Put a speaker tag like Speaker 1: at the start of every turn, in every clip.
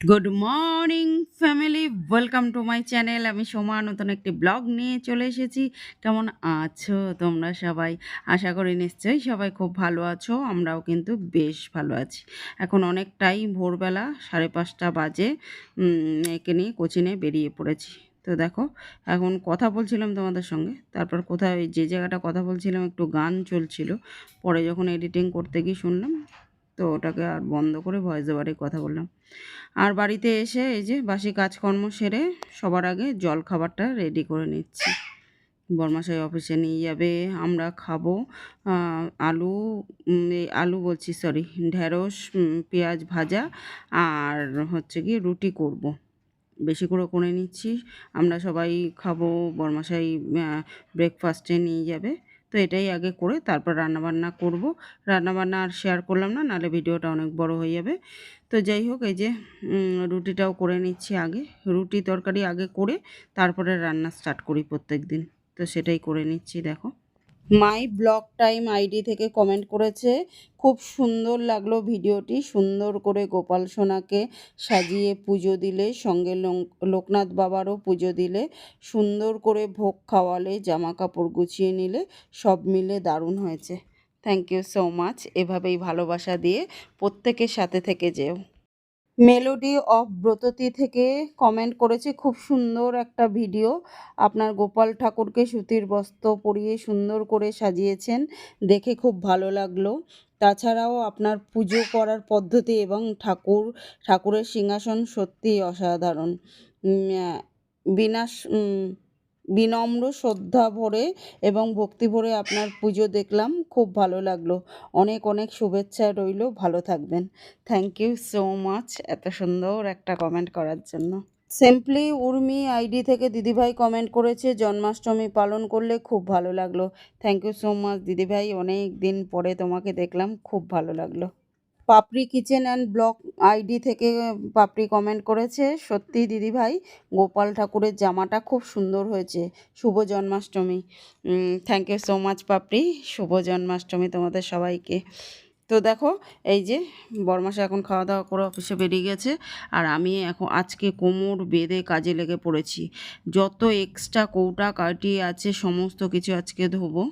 Speaker 1: Good morning family welcome to my channel আমি সোমা, নতুন একটি ব্লগ নিয়ে চলে এসেছি। কেমন আছো তোমরা সবাই? আশা করি নিশ্চয়ই সবাই খুব ভালো আছো, আমরাও কিন্তু বেশ ভালো আছি। এখন অনেকটাই ভোরবেলা, সাড়ে পাঁচটা বাজে। একে নিয়ে কোচিনে বেরিয়ে পড়েছি। তো দেখো, এখন কথা বলছিলাম তোমাদের সঙ্গে। তারপর কোথায়, যে জায়গাটা কথা বলছিলাম, একটু গান চলছিল। পরে যখন এডিটিং করতে গিয়ে শুনলাম তো ওটাকে আর বন্ধ করে ভয়েস ওভারে কথা বললাম। আর বাড়িতে এসে এই যে বাসি কাজকর্ম সেরে সবার আগে জল খাবারটা রেডি করে নিচ্ছি। বরমাসাই অফিসে নিয়ে যাবে, আমরা খাব। আলু আলু বলছি সরি ঢেঁড়স পেঁয়াজ ভাজা আর হচ্ছে কি রুটি করব। বেশি করে করে নিচ্ছি। আমরা সবাই খাব বরমাসাই ব্রেকফাস্টে নিয়ে যাবে। তো এটাই আগে করে তারপর রান্নাবান্না করব। রান্নাবান্না আর শেয়ার করলাম না, নাহলে ভিডিওটা অনেক বড় হয়ে যাবে। তো যাই হোক, এই যে রুটিটাও করে নিচ্ছি আগে। রুটি তরকারি আগে করে তারপরে রান্না স্টার্ট করি প্রত্যেক দিন তো সেটাই করে নিচ্ছি, দেখো। মাই ব্লগ টাইম আইডি থেকে কমেন্ট করেছে। খুব সুন্দর লাগল ভিডিওটি। সুন্দর করে গোপাল সোনাকে সাজিয়ে পুজো দিলে, সঙ্গে লোকনাথ বাবারও পুজো দিলে, সুন্দর করে ভোগ খাওয়ালে জামা কাপড় গুছিয়ে নিলে, সব মিলে দারুণ হয়েছে। থ্যাংক ইউ সো মাচ এভাবেই ভালোবাসা দিয়ে প্রত্যেকের সাথে থেকে যেও। মেলোডি অফ ব্রততি থেকে কমেন্ট করেছে, খুব সুন্দর একটা ভিডিও আপনার গোপাল ঠাকুরকে সুতির বস্ত্র পরিয়ে সুন্দর করে সাজিয়েছেন, দেখে খুব ভালো লাগল। তাছাড়াও আপনার পুজো করার পদ্ধতি এবং ঠাকুর, ঠাকুরের সিংহাসন সত্যিই অসাধারণ। বিনাশ বিনম্র শ্রদ্ধা ভরে এবং ভক্তি ভরে আপনার পুজো দেখলাম। খুব ভালো লাগল। অনেক অনেক শুভেচ্ছা রইল। ভালো থাকবেন। থ্যাংক ইউ সো মাচ এত সুন্দর একটা কমেন্ট করার জন্য। সিম্পলি উর্মি আইডি থেকে দিদিভাই কমেন্ট করেছে, জন্মাষ্টমী পালন করলে খুব ভালো লাগল। থ্যাংক ইউ সো মাচ দিদিভাই। অনেক দিন পরে তোমাকে দেখলাম। খুব ভালো লাগল। Papri kitchen and blog ID থেকে পাপড়ি কমেন্ট করেছে। সত্যি দিদিভাই গোপাল ঠাকুরের জামাটা খুব সুন্দর হয়েছে। শুভ Janmashtami. Thank you so much Papri. শুভ জন্মাষ্টমী তোমাদের সবাইকে। তো দেখো, এই যে বরমাসা এখন খাওয়া দাওয়া করে অফিসে বেরিয়ে গেছে। আর আমি এখন আজকে কোমর বেঁধে কাজে লেগে পড়েছি। যত এক্সট্রা কৌটা কাটি আছে, সমস্ত কিছু আজকে ধোবো।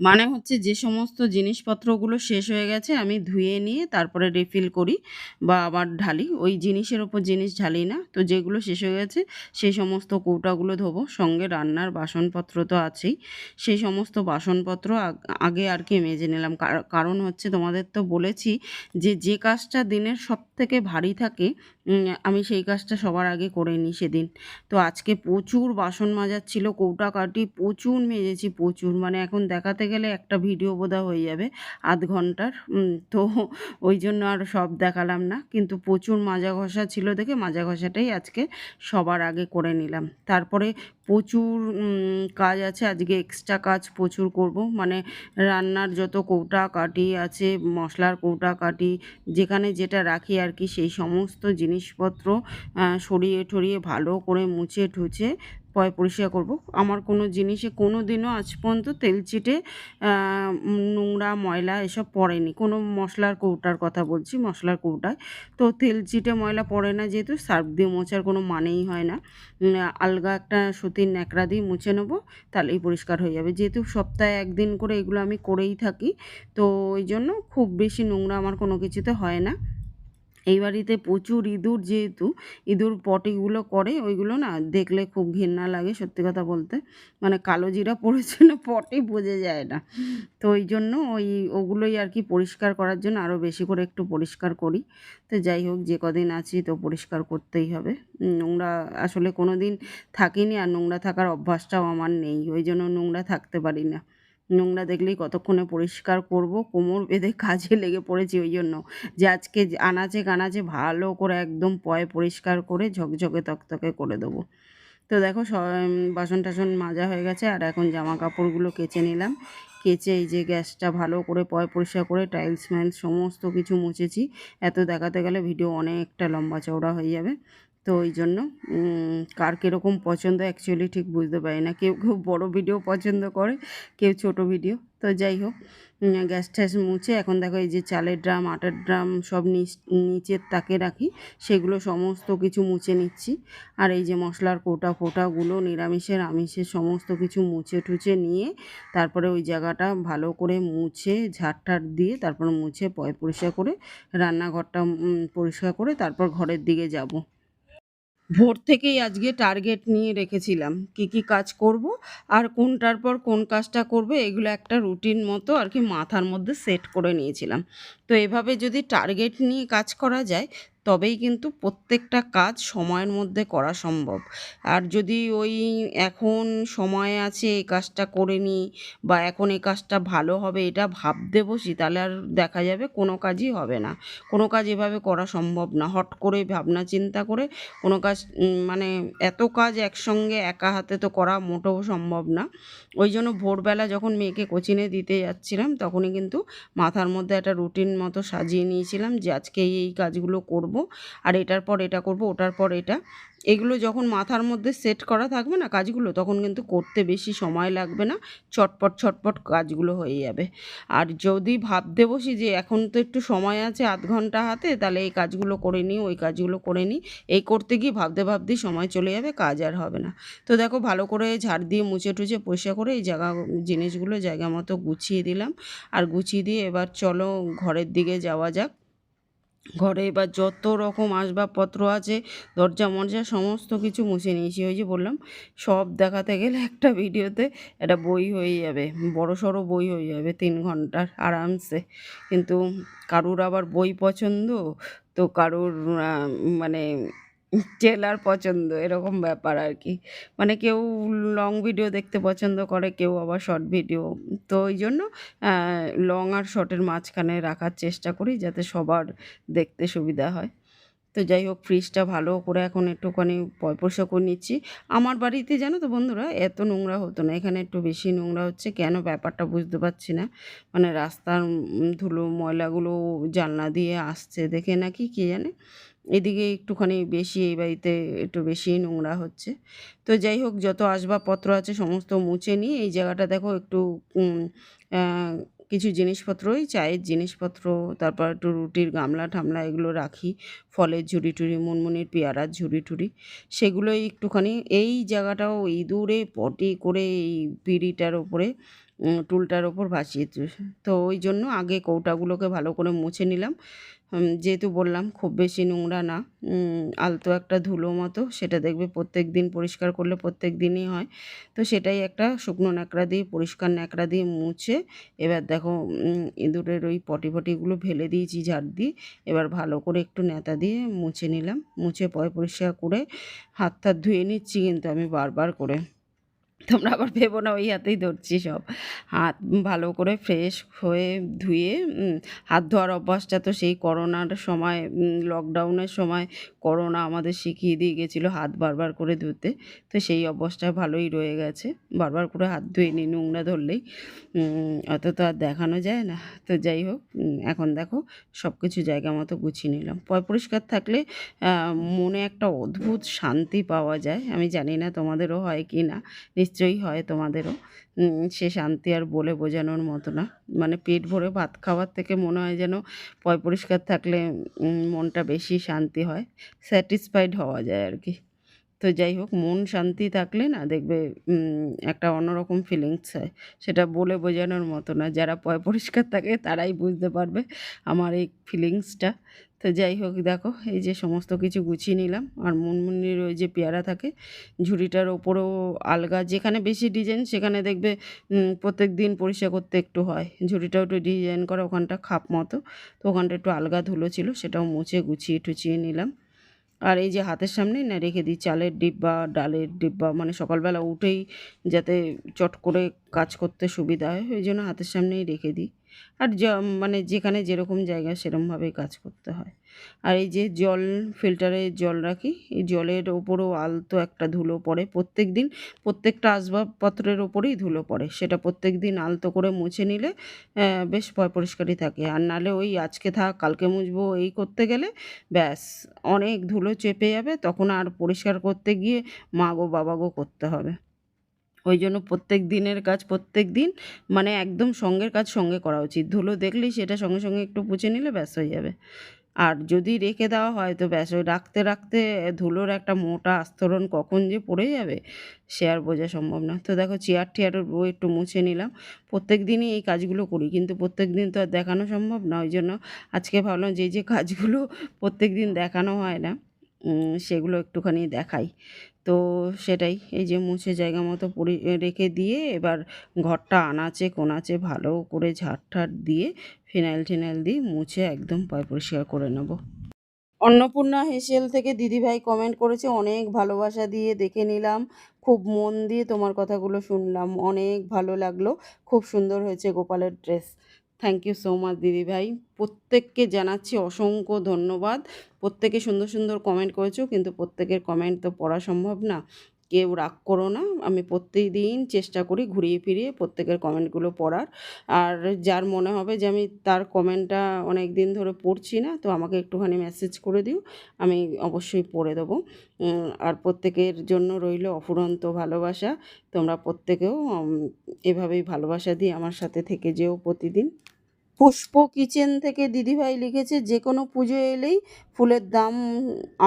Speaker 1: মানে হচ্ছে যে সমস্ত জিনিসপত্রগুলো শেষ হয়ে গেছে, আমি ধুয়ে নিয়ে তারপরে রিফিল করি বা আবার ঢালি। ওই জিনিসের ওপর জিনিস ঢালি না, তো যেগুলো শেষ হয়ে গেছে সেই সমস্ত কৌটাগুলো ধোবো। সঙ্গে রান্নার বাসনপত্র তো আছেই। সেই সমস্ত বাসনপত্র আগে আর কি মেজে নিলাম। কার- কারণ হচ্ছে তোমাদের তো বলেছি যে যে কাজটা দিনের সব থেকে ভারী থাকে আমি সেই কাজটা সবার আগে করে নিই সেদিন। তো আজকে প্রচুর বাসন মাজার ছিল কৌটা কাটি প্রচুর মেজেছি, প্রচুর। মানে এখন দেখাতে গেলে একটা ভিডিও বোধা হয়ে যাবে, আধ ঘণ্টার। তো ওই জন্য আর সব দেখালাম না। কিন্তু প্রচুর মাজা ঘষা ছিল দেখে মাজা ঘষাটাই আজকে সবার আগে করে নিলাম। তারপরে প্রচুর কাজ আছে, আজকে এক্সট্রা কাজ প্রচুর করব। মানে রান্নার যত কৌটা কাটি আছে, মশলার কৌটা কাটি যেখানে যেটা রাখি আর কি, সেই সমস্ত জিনিসপত্র সরিয়ে ঠরিয়ে ভালো করে মুছে ঠুছে পয়, পরিষ্কার করব। আমার কোনো জিনিসে কোনো দিনও আজ পর্যন্ত তেল চিটে নোংরা, ময়লা এসব পড়েনি। কোনো মশলার কৌটার কথা বলছি, মশলার কৌটায়। তো তেল চিটে ময়লা পড়ে না যেহেতু, সার্ফ দিয়ে মোছার কোনো মানেই হয় না। আলগা একটা সুতির ন্যাকড়া দিয়ে মুছে নেব, তাহলেই পরিষ্কার হয়ে যাবে। যেহেতু সপ্তাহে একদিন করে এগুলো আমি করেই থাকি, তো ওই জন্য খুব বেশি নোংরা আমার কোনো কিছুতে হয় না। এই বাড়িতে প্রচুর ইঁদুর যেহেতু, ইঁদুর পটিগুলো করে, ওইগুলো না দেখলে খুব ঘেন্না লাগে সত্যি কথা বলতে। মানে কালো জিরা পড়েছে না, পটি বোঝা যায় না। তো ওই জন্য ওই, ওগুলোই আর কি পরিষ্কার করার জন্য আরও বেশি করে একটু পরিষ্কার করি। তো যাই হোক, যে কদিন আছি তো পরিষ্কার করতেই হবে। নোংরা আসলে কোনো দিন থাকিনি আর নোংরা থাকার অভ্যাসটাও আমার নেই। ওই জন্য নোংরা থাকতে পারি না। নোংরা দেখলেই কতক্ষণে পরিষ্কার করব? কোমর বেঁধে কাজে লেগে পড়েছি ওই জন্য। যে আজকে আনাচে কানাচে ভালো করে একদম পয় পরিষ্কার করে ঝকঝকে তকতকে করে দেবো। তো দেখো বাসন টাসন মাজা হয়ে গেছে আর এখন জামা কাপড়গুলো কেচে নিলাম। কেচে এই যে গ্যাসটা ভালো করে পয় পরিষ্কার করে টাইলস মাইলস সমস্ত কিছু মুছেছি। এত দেখাতে গেলে ভিডিও অনেকটা লম্বা চওড়া হয়ে যাবে। তো ওই জন্য কার কীরকম পছন্দ অ্যাকচুয়ালি ঠিক বুঝতে পারি না। কেউ কেউ বড় ভিডিও পছন্দ করে, কেউ ছোট ভিডিও তো যাই হোক গ্যাস ট্যাস মুছে এখন দেখো এই যে চালের ড্রাম, আটার ড্রাম সব নিচ- নিচের তাকে রাখি, সেগুলো সমস্ত কিছু মুছে নিচ্ছি। আর এই যে মশলার কোটা ফোটাগুলো নিরামিষের আমিষের সমস্ত কিছু মুছে টুছে নিয়ে তারপরে ওই জায়গাটা ভালো করে মুছে, ঝাড় দিয়ে তারপর মুছে পয়, পরিষ্কার করে, রান্নাঘরটা পরিষ্কার করে তারপর ঘরের দিকে যাব। ভোর থেকেই আজকে টার্গেট নিয়ে রেখেছিলাম। কি কি কাজ করব, আর কোনটার পর কোন কাজটা করবে, এগুলো একটা রুটিন মতো আর কি মাথার মধ্যে সেট করে নিয়েছিলাম। তো এভাবে যদি টার্গেট নিয়ে কাজ করা যায় তবেই কিন্তু প্রত্যেকটা কাজ সময়ের মধ্যে করা সম্ভব। আর যদি ওই এখন সময় আছে, এই কাজটা করে নিই বা এখন এই কাজটা ভালো হবে এটা ভাবতে বসি, তাহলে আর দেখা যাবে কোনো কাজই হবে না। কোনো কাজ এভাবে করা সম্ভব না। হট করে ভাবনা চিন্তা করে কোনো কাজ মানে এত কাজ একসঙ্গে একা হাতে তো করা মোটেও সম্ভব না। ওই জন্য ভোরবেলা যখন মেয়েকে কোচিনে দিতে যাচ্ছিলাম, তখনই কিন্তু মাথার মধ্যে একটা রুটিন মতো সাজিয়ে নিয়েছিলাম যে আজকে এই এই কাজগুলো করব। আর এটার পর এটা করব, ওটার পর এটা। এগুলো যখন মাথার মধ্যে সেট করা থাকবে না কাজগুলো, তখন কিন্তু করতে বেশি সময় লাগবে না। চটপট ছটপট কাজগুলো হয়ে যাবে। আর যদি ভাবতে বসি যে এখন তো একটু সময় আছে আধ ঘণ্টা হাতে, তাহলে এই কাজগুলো করে নিই, ওই কাজগুলো করে নিই। এই করতে গিয়ে ভাবতে ভাবতেই সময় চলে যাবে, কাজ আর হবে না। তো দেখো ভালো করে ঝাড় দিয়ে মুছে টুছে পরিষ্কার করে এই জায়গা, জিনিসগুলো জায়গা মতো গুছিয়ে দিলাম। আর গুছিয়ে দিয়ে এবার চলো ঘরের দিকে যাওয়া যাক। ঘরে বা যত রকম আসবাবপত্র আছে, দরজা, মরজা, সমস্ত কিছু মুছে নিয়েছি। ওই যে বললাম, সব দেখাতে গেলে একটা ভিডিওতে একটা বই হয়ে যাবে, বড় সড়ো বই হয়ে যাবে তিন ঘণ্টার আরামসে। কিন্তু কারুর আবার বই পছন্দ, তো কারুর মানে ট্রেলার পছন্দ, এরকম ব্যাপার আর কি। মানে কেউ লং ভিডিও দেখতে পছন্দ করে, কেউ আবার শর্ট ভিডিও তো ওই জন্য লং আর শর্টের মাঝখানে রাখার চেষ্টা করি যাতে সবার দেখতে সুবিধা হয়। তো যাই হোক ফ্রিজটা ভালো করে এখন একটুখানি পয় পরিষ্কার করে নিচ্ছি। আমার বাড়িতে জানো তো বন্ধুরা, এত নোংরা হতো না। এখানে একটু বেশি নোংরা হচ্ছে, কেন ব্যাপারটা বুঝতে পারছি না। মানে রাস্তার ধুলো, ময়লাগুলো জানলা দিয়ে আসছে, দেখে নাকি কে জানে? এদিকে একটুখানি বেশি এই বাড়িতে একটু বেশি নোংরা হচ্ছে। তো যাই হোক, যত আসবাবপত্র আছে সমস্ত মুছে নিয়ে এই জায়গাটা দেখো একটু কিছু জিনিসপত্রই, চায়ের জিনিসপত্র, তারপর একটু রুটির গামলা ঠামলা এগুলো রাখি। ফলের ঝুড়ি টুড়ি, মুনমুনির পেয়ারার ঝুড়ি টুড়ি, সেগুলোই একটুখানি এই জায়গাটাও ইঁদুরে পটি করে এই পিঁড়িটার ওপরে টুলটার ওপর ভাসিয়ে তো ওই জন্য আগে কৌটাগুলোকে ভালো করে মুছে নিলাম। যেহেতু বললাম খুব বেশি নোংরা না আলতো একটা ধুলো মতো, সেটা দেখবে প্রত্যেক দিন পরিষ্কার করলে প্রত্যেক দিনই হয়। তো সেটাই একটা শুকনো ন্যাকড়া দিয়ে, পরিষ্কার ন্যাকড়া দিয়ে মুছে, এবার দেখো ইঁদুরের ওই পটি ফটিগুলো ফেলে দিয়েছি ঝাড় দিয়ে, এবার ভালো করে একটু নেতা দিয়ে মুছে নিলাম। মুছে পয় পরিষ্কার করে হাত টাত ধুয়ে নিচ্ছি কিন্তু আমি বারবার করে। তোমরা আবার ভেবো না, ওই হাতেই ধরছি সব। হাত ভালো করে ফ্রেশ হয়ে ধুয়ে হাত ধোয়ার অভ্যাসটা তো সেই করোনার সময় লকডাউনের সময় করোনা আমাদের শিখিয়ে দিয়ে গেছিল হাত বারবার করে ধুতে। তো সেই অভ্যাসটা ভালোই রয়ে গেছে। বারবার করে হাত ধুয়ে নিই, নোংরা ধরলেই অত তো আর দেখানো যায় না। তো যাই হোক এখন দেখো সব কিছু জায়গা মতো গুছিয়ে নিলাম। পরিষ্কার থাকলে মনে একটা অদ্ভুত শান্তি পাওয়া যায়। আমি জানি না তোমাদেরও হয় কি না নিশ্চয়ই হয় তোমাদেরও। সে শান্তি আর বলে বোঝানোর মতো না। মানে পেট ভরে ভাত খাওয়ার থেকে মনে হয় যেন পয় পরিষ্কার থাকলে মনটা বেশি শান্তি হয়, স্যাটিসফাইড হওয়া যায় আর কি। তো যাই হোক, মন শান্তি থাকলে না দেখবে একটা অন্যরকম ফিলিংস হয়। সেটা বলে বোঝানোর মতো না। যারা পয় পরিষ্কার থাকে, তারাই বুঝতে পারবে আমার এই ফিলিংসটা তো যাই হোক, দেখো, এই যে সমস্ত কিছু গুছিয়ে নিলাম। আর মুনমুনির ওই যে পেয়ারা থাকে, ঝুড়িটার ওপরেও আলগা। যেখানে বেশি ডিজাইন সেখানে দেখবে প্রত্যেক দিন পরিষ্কার করতে একটু হয়। ঝুড়িটাও একটু ডিজাইন করা, ওখানটা খাপ মতো। তো ওখানটা একটু আলগা ধুলো ছিল, সেটাও মুছে গুছিয়ে টুচিয়ে নিলাম। আর এই যে হাতের সামনেই না রেখে দিই চালের ডিব্বা, ডালের ডিব্বা মানে সকালবেলা উঠেই যাতে চট করে কাজ করতে সুবিধা হয়, ওই জন্য হাতের সামনেই রেখে দিই। আর মানে যেখানে যেরকম জায়গা সেরকমভাবেই কাজ করতে হয়। আর এই যে জল ফিল্টারে জল রাখি, এই জলের ওপরও আলতো একটা ধুলো পড়ে। প্রত্যেক দিন প্রত্যেকটা আসবাবপত্রের ওপরেই ধুলো পড়ে। সেটা প্রত্যেক দিন আলতো করে মুছে নিলে বেশ পয়, পরিষ্কারই থাকে। আর নালে ওই আজকে থাক, কালকে মুছবো, এই করতে গেলে, ব্যাস, অনেক ধুলো চেপে যাবে। তখন আর পরিষ্কার করতে গিয়ে মা গো, বাবা গো করতে হবে। ওই জন্য প্রত্যেক দিনের কাজ প্রত্যেক দিন মানে একদম সঙ্গের কাজ সঙ্গে করা উচিত। ধুলো দেখলেই সেটা সঙ্গে সঙ্গে একটু পুছে নিলে ব্যাস হয়ে যাবে। আর যদি রেখে দেওয়া হয় তো ব্যাস, ওই রাখতে রাখতে ধুলোর একটা মোটা আস্তরণ কখন যে পড়ে যাবে, সে আর বোঝা সম্ভব না। তো দেখো চেয়ার টেয়ার একটু মুছে নিলাম। প্রত্যেক দিনই এই কাজগুলো করি, কিন্তু প্রত্যেক দিন তো আর দেখানো সম্ভব না। ওই জন্য আজকে ভাবলাম যে যে কাজগুলো প্রত্যেক দিন দেখানো হয় না সেগুলো একটুখানি দেখাই। তো সেটাই, এই যে মুছে জায়গা মতো পরি, রেখে দিয়ে এবার ঘরটা আনাচে কোনাচে ভালো করে ঝাড় দিয়ে ফিনাইল টিনাইল দিয়ে মুছে একদম পয় পরিষ্কার করে নেব। অন্নপূর্ণা হেসেল থেকে দিদিভাই কমেন্ট করেছে, অনেক ভালোবাসা দিয়ে দেখে নিলাম। খুব মন দিয়ে তোমার কথাগুলো শুনলাম, অনেক ভালো লাগল। খুব সুন্দর হয়েছে গোপালের dress thank you so much দিদিভাই প্রত্যেককে জানাচ্ছি অসংখ্য ধন্যবাদ। প্রত্যেকে সুন্দর সুন্দর কমেন্ট করেছ, কিন্তু প্রত্যেকের কমেন্ট তো পড়া সম্ভব না। কেউ রাগ করো না। আমি প্রত্যেক দিন চেষ্টা করি ঘুরিয়ে ফিরিয়ে প্রত্যেকের কমেন্টগুলো পড়ার। আর যার মনে হবে যে আমি তার কমেন্টটা অনেক দিন ধরে পড়ছি না, তো আমাকে একটুখানি মেসেজ করে দিও। আমি অবশ্যই পড়ে দেবো। আর প্রত্যেকের জন্য রইল অফুরন্ত ভালোবাসা। তোমরা প্রত্যেকেও এভাবেই ভালোবাসা দিয়ে আমার সাথে থেকে যেও প্রতিদিন। পুষ্প কিচেন থেকে দিদিভাই লিখেছে যে কোনো পুজো এলেই ফুলের দাম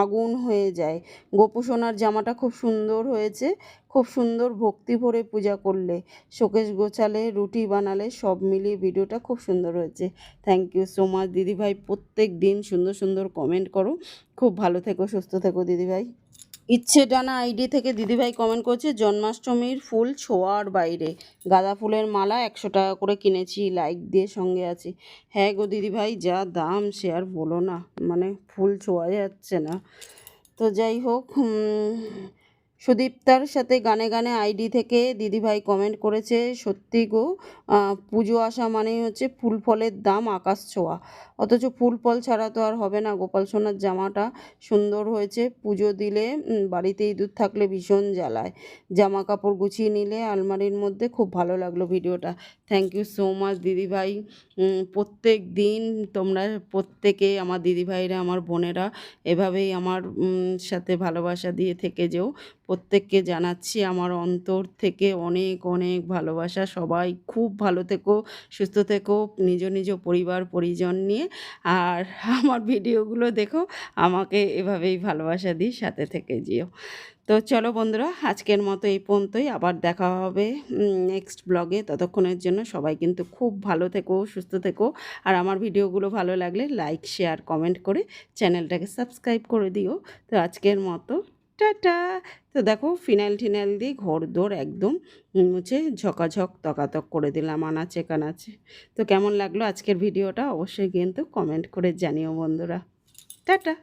Speaker 1: আগুন হয়ে যায়। গোপু সোনার জামাটা খুব সুন্দর হয়েছে, খুব সুন্দর ভক্তি ভরে পূজা করলে। শোকেশ গোছালে, রুটি বানালে, সব মিলিয়ে ভিডিওটা খুব সুন্দর হয়েছে। থ্যাংক ইউ সো মাচ দিদিভাই। প্রত্যেক দিন সুন্দর সুন্দর কমেন্ট করো। খুব ভালো থেকো, সুস্থ থেকো দিদিভাই। ইচ্ছে ডানা আইডি থেকে দিদিভাই কমেন্ট করছে, জন্মাষ্টমীর ফুল ছোঁয়ার বাইরে। গাঁদা ফুলের মালা একশো টাকা করে কিনেছি লাইক দিয়ে সঙ্গে আছি। হ্যাঁ গো দিদিভাই, যা দাম সে আর বলো না। মানে ফুল ছোঁয়া যাচ্ছে না। তো যাই হোক সুদীপ্তার সাথে গানে গানে আইডি থেকে দিদিভাই কমেন্ট করেছে, সত্যি গো পুজো আসা মানেই হচ্ছে ফুল ফলের দাম আকাশ ছোঁয়া। অথচ ফুল ফল ছাড়া তো আর হবে না। গোপাল সোনার জামাটা সুন্দর হয়েছে। পুজো দিলে বাড়িতে ইঁদুর থাকলে ভীষণ জ্বালায়। জামা কাপড় গুছিয়ে নিলে আলমারির মধ্যে খুব ভালো লাগল ভিডিওটা। থ্যাংক ইউ সো মাচ দিদিভাই। প্রত্যেক দিন তোমরা, প্রত্যেকে আমার দিদিভাইরা, আমার বোনেরা এভাবেই আমার সাথে ভালোবাসা দিয়ে থেকে যেও। প্রত্যেককে জানাচ্ছি আমার অন্তর থেকে অনেক অনেক ভালোবাসা। সবাই খুব ভালো থেকো, সুস্থ থেকো, নিজ নিজ পরিবার, পরিজন নিয়ে। আর আমার ভিডিওগুলো দেখো, আমাকে এভাবেই ভালোবাসা দিই, সাথে থেকে যেও। তো চলো বন্ধুরা, আজকের মতো এই পর্যন্তই। আবার দেখা হবে নেক্সট ব্লগে ততক্ষণের জন্য সবাই কিন্তু খুব ভালো থেকো, সুস্থ থেকো। আর আমার ভিডিওগুলো ভালো লাগলে লাইক শেয়ার কমেন্ট করে চ্যানেলটাকে সাবস্ক্রাইব করে দিও। তো আজকের মতো টাটা। তো দেখো, ফিনাইল টিনাইল দিয়ে ঘর দোর একদম হচ্ছে ঝকাঝক, তকাতক করে দিলাম আনাচে কানাচে। তো কেমন লাগল আজকের ভিডিওটা? অবশ্যই কিন্তু কমেন্ট করে জানিও বন্ধুরা। টাটা।